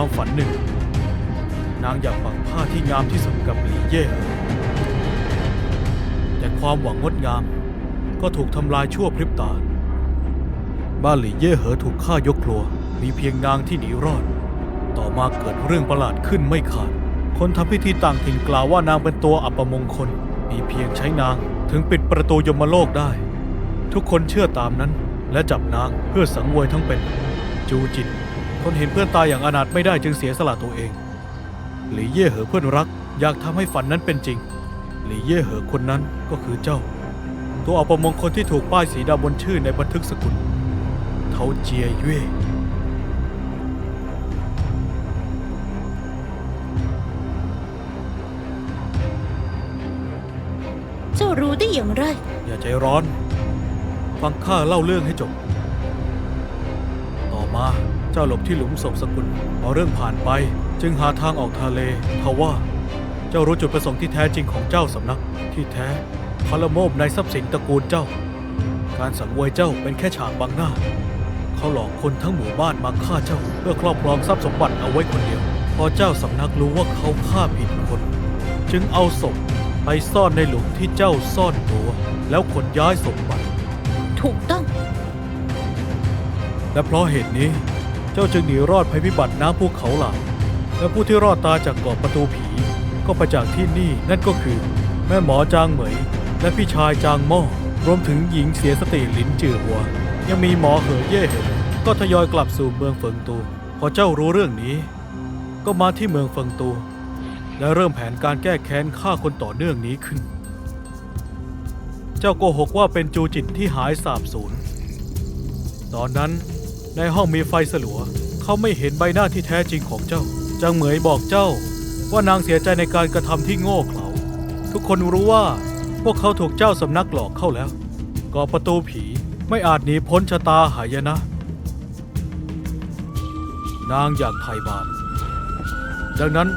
ความฝันหนึ่ง นางอยากปักผ้าที่งามที่สุดกับหลีเย่เหอแต่ความหวังงดงามก็ถูกทำลายชั่วพริบตา บ้านหลีเย่เหอถูกฆ่ายกครัว มีเพียงนางที่หนีรอด ต่อมาเกิดเรื่องประหลาดขึ้นไม่ขาด คนทำพิธีต่างถิ่นกล่าวว่านางเป็นตัวอัปมงคล มีเพียงใช้นางถึงปิดประตูยมโลกได้ ทุกคนเชื่อตามนั้นและจับนางเพื่อสังเวยทั้งเป็น จูจิน คนเห็นเพื่อนตายอย่างอนาถไม่ได้จึงเสียสละตัวเอง หลีเย่เหอเพื่อนรัก อยากทำให้ฝันนั้นเป็นจริง หลีเย่เหอคนนั้นก็คือเจ้า ตัวอัปมงคลที่ถูกป้ายสีดำบนชื่อในบันทึกสกุล เทาเจียเย่เจ้ารู้ได้อย่างไร อย่าใจร้อน ฟังข้าเล่าเรื่องให้จบต่อมาเจ้าหลบที่หลุมศพสกุลพอเรื่องผ่านไปจึงหาทางออกทะเลทว่า เจ้ารู้จุดประสงค์ที่แท้จริงของเจ้าสำนัก ที่แท้พลโมบในทรัพย์สินตระกูลเจ้า การสังเวยเจ้าเป็นแค่ฉากบังหน้า เขาหลอกคนทั้งหมู่บ้านมาฆ่าเจ้า เพื่อครอบครองทรัพย์สมบัติเอาไว้คนเดียว พอเจ้าสำนักรู้ว่าเขาฆ่าผิดคน จึงเอาศพไปซ่อนในหลุมที่เจ้าซ่อนตัว แล้วขนย้ายสมบัติ ถูกต้อง และเพราะเหตุนี้ เจ้าจึงหนีรอดภัยพิบัติน้ำภูเขาหลางและผู้ที่รอดตายจากเกาะประตูผี ก็ไปจากที่นี่นั่นก็คือ แม่หมอจางเหมย และพี่ชายจางหม้อรวมถึงหญิงเสียสติหลินจือหัว ยังมีหมอเหอเย่เหอก็ทยอยกลับสู่เมืองเฟิงตู พอเจ้ารู้เรื่องนี้ ก็มาที่เมืองเฟิงตู และเริ่มแผนการแก้แค้นฆ่าคนต่อเนื่องนี้ขึ้น เจ้าโกหกว่าเป็นจูจิตที่หายสาบสูญตอนนั้น ในห้องมีไฟสลัว เขาไม่เห็นใบหน้าที่แท้จริงของเจ้า จางเหมยบอกเจ้า ว่านางเสียใจในการกระทำที่โง่เขลาทุกคนรู้ว่าพวกเขาถูกเจ้าสำนักหลอกเข้าแล้วก่อประตูผีไม่อาจหนีพ้นชะตาหายนะ นางอยากไถ่บาปดังนั้น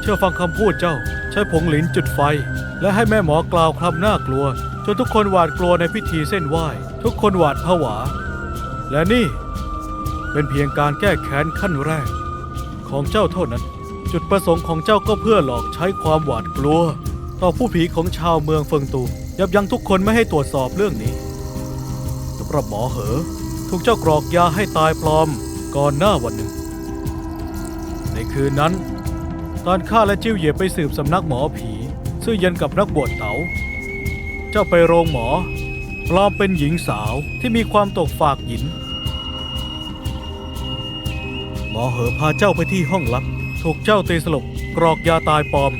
เชื่อฟังคำพูดเจ้า ใช้ผงหลินจุดไฟ และให้แม่หมอกล่าวคำน่ากลัว จนทุกคนหวาดกลัวในพิธีเส้นไหว้ ทุกคนหวาดผวา และนี่ เป็นเพียงการแก้แค้นขั้นแรก ของเจ้าเท่านั้น จุดประสงค์ของเจ้าก็เพื่อหลอกใช้ความหวาดกลัว ต่อผู้ผีของชาวเมืองเฟิงตู ยับยั้งทุกคนไม่ให้ตรวจสอบเรื่องนี้สำหรับหมอเหอถูกเจ้ากรอกยาให้ตายปลอมก่อนหน้าวันหนึ่ง ในคืนนั้น ตอนข้าและจิ้วเหยียบไปสืบสำนักหมอผี ซื่อเย็นกับนักบวชเต๋าเจ้าไปโรงหมอปลอมเป็นหญิงสาวที่มีความตกฝากหยิน อเหอพาเจ้าไปที่ห้องลับ ถูกเจ้าตีสลบกรอกยาตายปลอม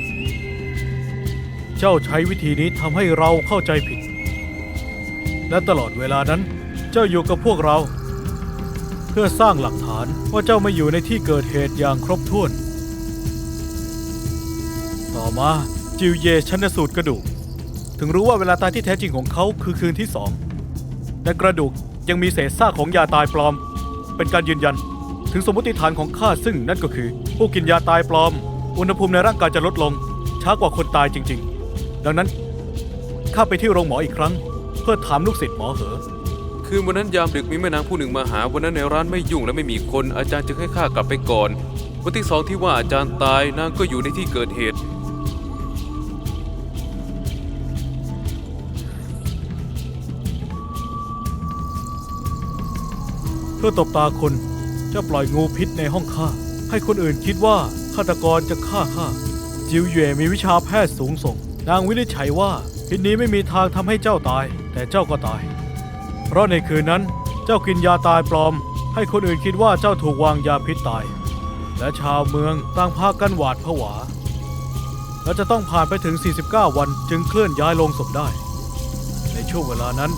เจ้าใช้วิธีนี้ทำให้เราเข้าใจผิด และตลอดเวลานั้น เจ้าอยู่กับพวกเรา เพื่อสร้างหลักฐานว่าเจ้าไม่อยู่ในที่เกิดเหตุอย่างครบถ้วน ต่อมาจิวเยชันสูตรกระดูก ถึงรู้ว่าเวลาตายที่แท้จริงของเขาคือคืนที่สองในกระดูกยังมีเศษซากของยาตายปลอม เป็นการยืนยัน ถึงสมมติฐานของข้าซึ่งนั่นก็คือ ผู้กินยาตายปลอม อุณหภูมิในร่างกายจะลดลง ช้ากว่าคนตายจริง ๆ ดังนั้นข้าไปที่โรงหมออีกครั้ง เพื่อถามลูกศิษย์หมอเหอ คืนวันนั้นยามดึกมีแม่นางผู้หนึ่งมาหาวันนั้นในร้านไม่ยุ่งและไม่มีคนอาจารย์จึงให้ข้ากลับไปก่อน วันที่สองที่ว่าอาจารย์ตายนางก็อยู่ในที่เกิดเหตุ เพื่อตบตาคน เจะปล่อยงูพิษในห้องข้า ให้คนอื่นคิดว่าฆาตกรจะฆ่าข้า จิวเย่มีวิชาแพทย์สูงส่ง นางวินิจฉัยว่าพิษนี้ไม่มีทางทำให้เจ้าตาย แต่เจ้าก็ตาย เพราะในคืนนั้นเจ้ากินยาตายปลอม ให้คนอื่นคิดว่าเจ้าถูกวางยาพิษตาย และชาวเมืองต่างพากันหวาดผวา และจะต้องผ่านไปถึง 49 วันจึงเคลื่อนย้ายโลงศพได้ ในช่วงเวลานั้น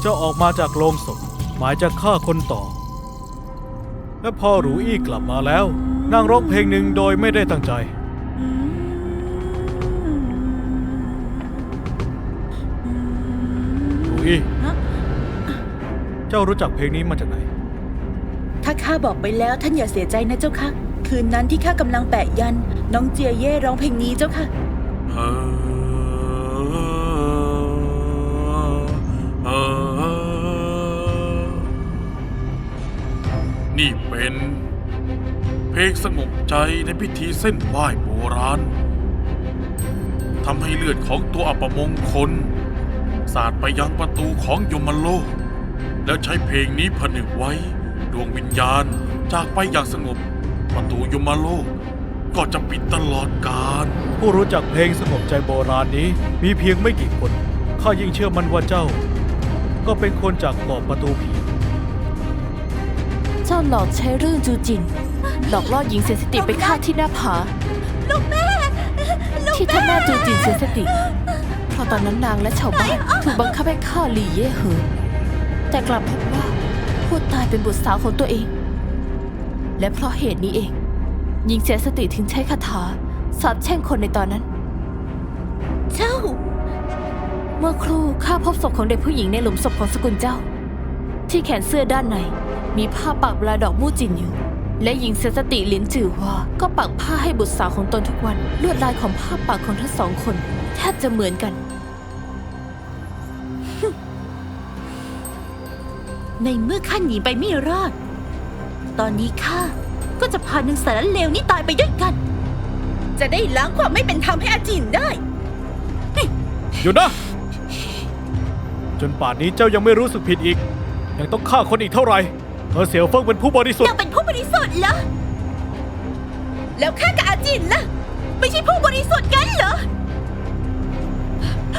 เจ้าออกมาจากโลงศพหมายจะฆ่าคนต่อ และพอหรูอี้กลับมาแล้ว นางร้องเพลงหนึ่งโดยไม่ได้ตั้งใจ หรูอี้ฮะเจ้ารู้จักเพลงนี้มาจากไหน ถ้าข้าบอกไปแล้วท่านอย่าเสียใจนะเจ้าค่ะ คืนนั้นที่ข้ากำลังแปะยัน น้องเจียเย่ร้องเพลงนี้เจ้าค่ะห นี่เป็น เพลงสงบใจในพิธีเส้นไหว้โบราณทำให้เลือดของตัวอัปมงคล สาดไปยังประตูของยมโลก แล้วใช้เพลงนี้ผนึกไว้ ดวงวิญญาณจากไปอย่างสงบ ประตูยมโลก ก็จะปิดตลอดกาลผู้รู้จักเพลงสงบใจโบราณนี้มีเพียงไม่กี่คนข้ายิ่งเชื่อมันว่าเจ้า ก็เป็นคนจากเกาะประตูผี หลอกใช้เรื่องจูจิน หลอกล่อหญิงเสียสติไปฆ่าที่หน้าผา ลูกแม่ที่ท่านแม่จูจินเสียสติ เพราะตอนนั้นนางและชาวบ้านถูกบังคับให้ฆ่าหลี่เย่เหอแต่กลับพบว่าผู้ตายเป็นบุตรสาวของตัวเอง และเพราะเหตุนี้เอง หญิงเสียสติถึงใช้คาถาสาปแช่งคนในตอนนั้น เจ้า เมื่อครู่ข้าพบศพของเด็กผู้หญิงในหลุมศพของสกุลเจ้า ที่แขนเสื้อด้านใน มีผ้าปักปลาดอกมู่จินอยู่ และหญิงเสียสติลินจือว่าก็ปักผ้าให้บุตรสาวของตนทุกวันลวดลายของผ้าปักของทั้งสองคนแทบจะเหมือนกัน ในเมื่อข้าหนีไปไม่รอด ตอนนี้ข้าก็จะพานางสารเลวนี้ตายไปด้วยกัน จะได้ล้างความไม่เป็นธรรมให้อาจินได้ หยุดนะ จนป่านนี้เจ้ายังไม่รู้สึกผิดอีก ยังต้องฆ่าคนอีกเท่าไหร่ เธอเสี่ยวเฟิงเป็นผู้บริสุทยัธิ์งเป็นผู้บริสุทธิ์เหรอ แล้วข้ากับอาจินล่ะ ไม่ใช่ผู้บริสุทธิ์กันเหรอ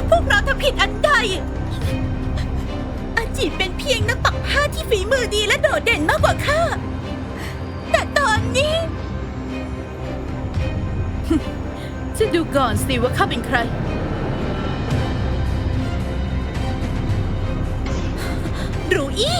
พวกเราทำผิดอันใด อาจินเป็นเพียงนักปักผ้าที่ฝีมือดีและโดดเด่นมากกว่าข้า แต่ตอนนี้ จะดูก่อนสิว่าข้าเป็นใครรูอี้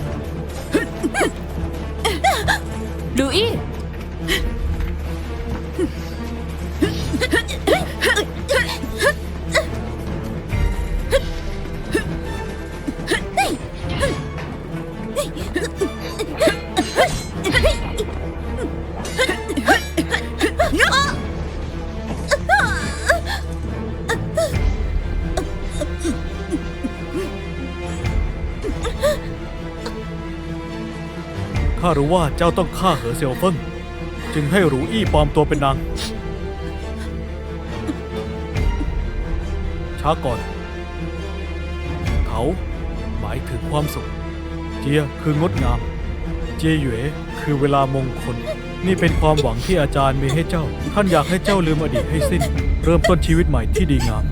ข้ารู้ว่าเจ้าต้องฆ่าเหอเสี่ยวเฟิงจึงให้หรูอี้ปลอมตัวเป็นนาง ช้าก่อน เขาหมายถึงความสุข เจียคืองดงาม เจียหยวนคือเวลามงคล นี่เป็นความหวังที่อาจารย์มีให้เจ้า ท่านอยากให้เจ้าลืมอดีตให้สิ้น เริ่มต้นชีวิตใหม่ที่ดีงาม